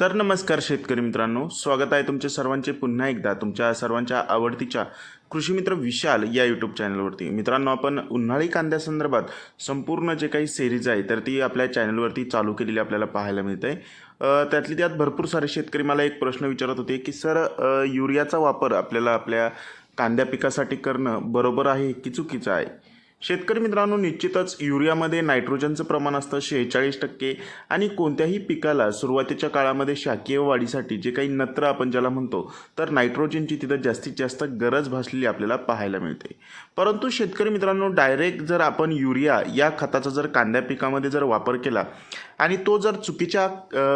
तर नमस्कार शेतकरी मित्रांनो स्वागत आहे तुमचे सर्वांचे पुन्हा एकदा तुमच्या सर्वांच्या आवडतीच्या कृषी मित्र विशाल या यूट्यूब चॅनलवरती मित्रांनो आपण उन्हाळी कांद्यासंदर्भात संपूर्ण जे काही सिरीज आहे तर ती आपल्या चॅनलवरती चालू केलेली आपल्याला पाहायला मिळते. त्यातली त्यात भरपूर सारे शेतकरी मला एक प्रश्न विचारत होते की सर युरियाचा वापर आपल्याला आपल्या कांद्या पिकासाठी करणं बरोबर आहे की चुकीचं आहे? शेतकरी मित्रांनो निश्चितच युरियामध्ये नायट्रोजनचं प्रमाण असतं शेहेचाळीस टक्के. आणि कोणत्याही पिकाला सुरुवातीच्या काळामध्ये शाकीय वाढीसाठी जे काही नत्र आपण ज्याला म्हणतो तर नायट्रोजनची तिथं जास्तीत जास्त गरज भासलेली आपल्याला पाहायला मिळते. परंतु शेतकरी मित्रांनो डायरेक्ट जर आपण युरिया या खताचा जर कांद्या पिकामध्ये जर वापर केला आणि तो जर चुकीच्या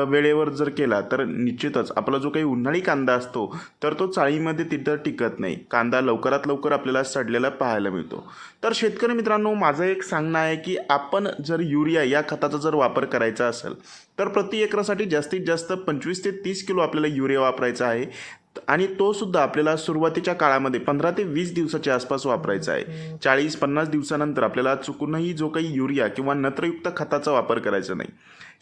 वेळेवर जर केला तर निश्चितच आपला जो काही उन्हाळी कांदा असतो तर तो चाळीमध्ये तिथं टिकत नाही. कांदा लवकरात लवकर आपल्याला सडलेला पाहायला मिळतो. तर शेतकरी मित्रांनो माझं एक सांगणं आहे की आपण जर युरिया या खताचा जर वापर करायचा असेल तर प्रति एकरासाठी जास्तीत जास्त पंचवीस ते तीस किलो आपल्याला युरिया वापरायचा आहे. आणि तो सुद्धा आपल्याला सुरुवातीच्या काळामध्ये पंधरा ते वीस दिवसाच्या आसपास वापरायचा आहे. चाळीस पन्नास दिवसानंतर आपल्याला चुकूनही जो काही युरिया किंवा नत्रयुक्त खताचा वापर करायचा नाही.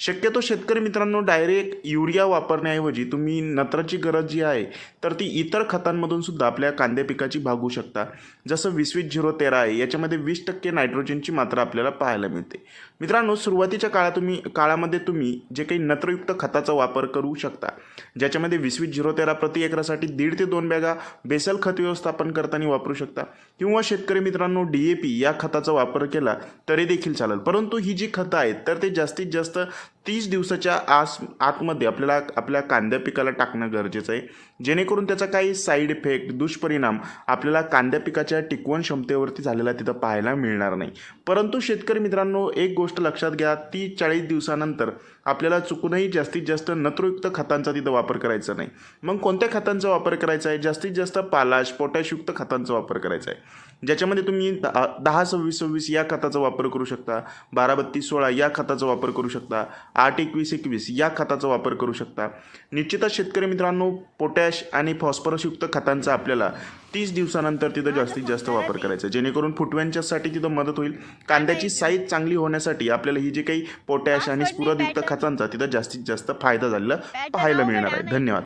शक्यतो शेतकरी मित्रांनो डायरेक्ट युरिया वापरण्याऐवजी तुम्ही नत्राची गरज जी आहे तर ती इतर खतांमधून सुद्धा आपल्या कांद्या पिकाची भागू शकता. जसं वीस वीस झिरो तेरा आहे याच्यामध्ये वीस टक्के नायट्रोजनची मात्रा आपल्याला पाहायला मिळते. मित्रांनो सुरुवातीच्या काळात तुम्ही काळामध्ये तुम्ही जे काही नत्रयुक्त खताचा वापर करू शकता ज्याच्यामध्ये वीस वीस झिरो तेरा प्रति एकरासाठी दीड ते दोन बॅगा बेसल खत व्यवस्थापन करताना वापरू शकता. किंवा शेतकरी मित्रांनो डी ए पी या खताचा वापर केला तरी देखील चालेल. परंतु ही जी खतं आहेत तर ते जास्तीत जास्त तीस दिवसाच्या आस आतमध्ये आपल्याला आपल्या कांद्या पिकाला टाकणं गरजेचं आहे. जेणेकरून त्याचा काही साईड इफेक्ट दुष्परिणाम आपल्याला कांद्या पिकाच्या टिकवण क्षमतेवरती झालेला तिथं पाहायला मिळणार नाही. परंतु शेतकरी मित्रांनो एक गोष्ट लक्षात घ्या तीस चाळीस दिवसानंतर आपल्याला चुकूनही जास्तीत जास्त नत्रयुक्त खतांचा तिथं वापर करायचा नाही. मग कोणत्या खतांचा वापर करायचा आहे? जास्तीत जास्त पालाश पोटॅशयुक्त खतांचा वापर करायचा आहे. ज्याच्यामध्ये तुम्ही दहा दहा सव्वीस सव्वीस या खताचा वापर करू शकता बारा बत्तीस सोळा या खताचा वापर करू शकता. आठ एकवीस एकवीस या खताचा वापर करू शकता. निश्चितच शेतकरी मित्रांनो पोटॅश आणि फॉस्फरसयुक्त खतांचा आपल्याला तीस दिवसानंतर तिथं जास्तीत जास्त वापर करायचा आहे. जेणेकरून फुटव्यांच्यासाठी तिथं मदत होईल. कांद्याची साईज चांगली होण्यासाठी आपल्याला ही जे काही पोटॅश आणि स्फुरदयुक्त खतांचा तिथं जास्तीत जास्त फायदा झालेला पाहायला मिळणार आहे. धन्यवाद.